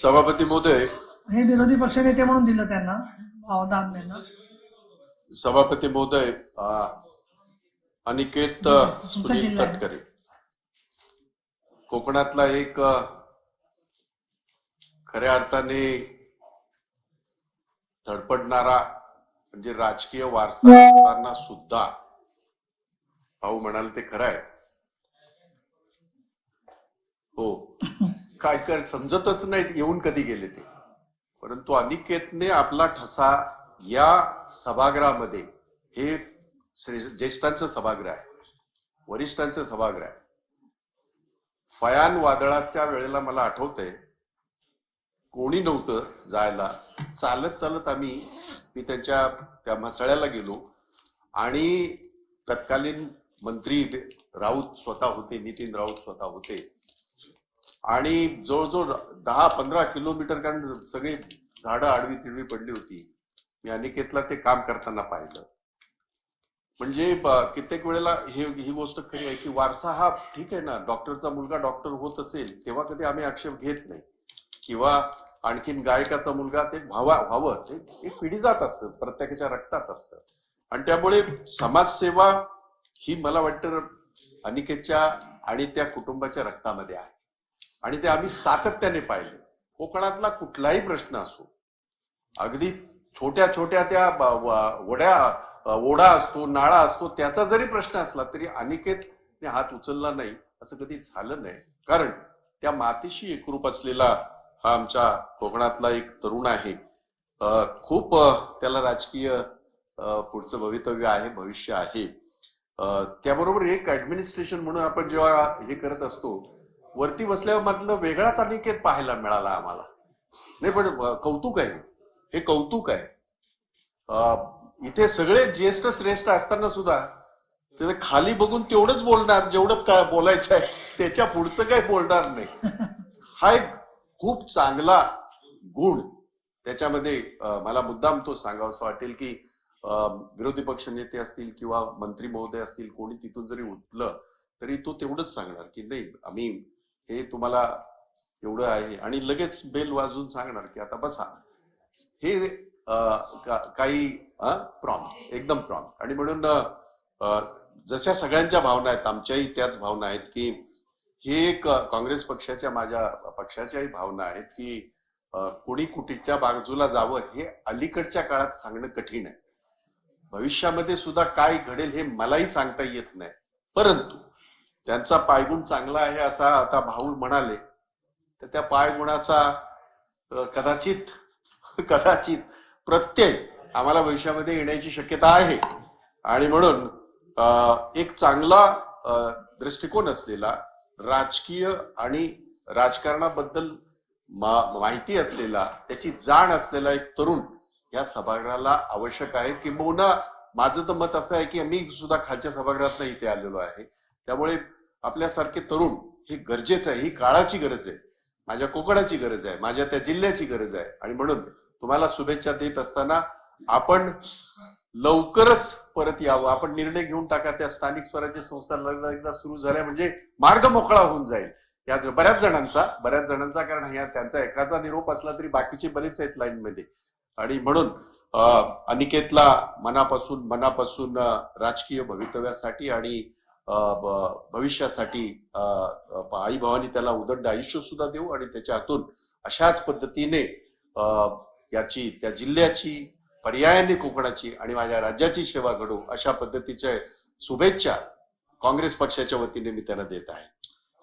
सभापती महोदय. हे विरोधी पक्षनेते म्हणून दिलं त्यांना दान यांना सभापती महोदय अनिकेत सुनील. तटकरे. कोकणातला एक खऱ्या अर्थाने धडपडणारा म्हणजे राजकीय वारसा असताना सुद्धा भाऊ म्हणाल ते खरं आहे. हो. काय काय समजतच नाहीत येऊन कधी गेले ते. परंतु अनिकेतने आपला ठसा या सभागृहामध्ये हे ज्येष्ठांचं सभागृह आहे वरिष्ठांचं सभागृह आहे. फयान वादळाच्या वेळेला मला आठवतंय कोणी नव्हतं जायला. चालत चालत आम्ही मी त्यांच्या त्या म्हसळ्याला गेलो आणि तत्कालीन मंत्री राऊत स्वतः होते नितीन राऊत स्वतः होते. आणि जवळजवळ दहा पंधरा किलोमीटर कारण सगळी झाडं आडवी तिडवी पडली होती. मी अनिकेतला ते काम करताना पाहिलं. म्हणजे कित्येक वेळेला हे ही गोष्ट खरी आहे की वारसा हा ठीक आहे ना डॉक्टरचा मुलगा डॉक्टर होत असेल तेव्हा कधी आम्ही आक्षेप घेत नाही. किंवा आणखीन गायकाचा मुलगा ते व्हावा व्हावं. ते एक पिढी जात असतं प्रत्येकाच्या रक्तात असतं. आणि त्यामुळे समाजसेवा ही मला वाटतं अनिकेतच्या आणि त्या कुटुंबाच्या रक्तामध्ये आहे. आणि ते आम्ही सातत्याने पाहिले. कोकणातला कुठलाही प्रश्न असो अगदी छोट्या छोट्या त्या वड्या ओढा असतो नाळा असतो त्याचा जरी प्रश्न असला तरी अनिकेतने हात उचलला नाही असं कधी झालं नाही. कारण त्या मातीशी एकरूप असलेला हा आमच्या कोकणातला एक तरुण आहे. खूप त्याला राजकीय पुढचं भवितव्य आहे भविष्य आहे. त्याबरोबर एक ऍडमिनिस्ट्रेशन म्हणून आपण जेव्हा हे करत असतो वरती बसल्यावर मात्र वेगळाच अनिकेत पाहायला मिळाला आम्हाला. नाही पण कौतुक आहे. हे कौतुक आहे. इथे सगळे ज्येष्ठ श्रेष्ठ असताना सुद्धा ते खाली बघून तेवढंच बोलणार जेवढं काय बोलायचं आहे त्याच्या पुढचं काही बोलणार नाही. हा एक खूप चांगला गुण त्याच्यामध्ये मला मुद्दाम तो सांगावासा वाटेल की विरोधी पक्ष नेते असतील किंवा मंत्री महोदय असतील कोणी तिथून जरी उठलं तरी तो तेवढंच सांगणार की नाही आम्ही हे तुम्हाला एवढं आहे. आणि लगेच बेल वाजून सांगणार की आता बसा. हे काही प्रॉम एकदम प्रॉम आणि म्हणून जशा सगळ्यांच्या भावना आहेत आमच्याही त्याच भावना आहेत की हे एक काँग्रेस पक्षाच्या माझ्या पक्षाच्याही भावना आहेत की अ, कोणी कुटीच्या बाजूला जावं हे अलीकडच्या काळात सांगणं कठीण आहे. भविष्यामध्ये सुद्धा काय घडेल हे मलाही सांगता येत नाही. परंतु त्यांचा पायगुण चांगला आहे असा आता भाऊ म्हणाले. तर त्या पायगुणाचा कदाचित कदाचित प्रत्यय आम्हाला भविष्यामध्ये येण्याची शक्यता आहे. आणि म्हणून एक चांगला दृष्टिकोन असलेला राजकीय आणि राजकारणाबद्दल मा- माहिती असलेला त्याची जाण असलेला एक तरुण या सभागृहाला आवश्यक आहे. किंबहुना माझं तर मत असं आहे की मी सुद्धा खालच्या सभागृहात इथे आलेलो आहे. त्यामुळे आपल्यासारखे तरुण हे गरजेचं आहे ही काळाची गरज आहे माझ्या कोकणाची गरज आहे माझ्या त्या जिल्ह्याची गरज आहे. आणि म्हणून तुम्हाला शुभेच्छा देत असताना आपण लवकरच परत यावं. आपण निर्णय घेऊन टाका त्या स्थानिक स्वराज्य संस्था एकदा सुरू झाल्या म्हणजे मार्ग मोकळा होऊन जाईल. या बऱ्याच जणांचा बऱ्याच जणांचा कारण ह्या त्यांचा एकाचा निरोप असला तरी बाकीचे बरेच आहेत लाईनमध्ये. आणि म्हणून अं, अनिकेतला मनापासून मनापासून राजकीय भवितव्यासाठी आणि भविष्यासाठी आई भावानी त्याला उदंड आयुष्य सुद्धा देऊ आणि त्याच्या हातून अशाच पद्धतीने याची त्या जिल्ह्याची पर्यायाने कोकणाची आणि माझ्या राज्याची सेवा घडू अशा पद्धतीच्या शुभेच्छा काँग्रेस पक्षाच्या वतीने मी त्यांना देत आहे.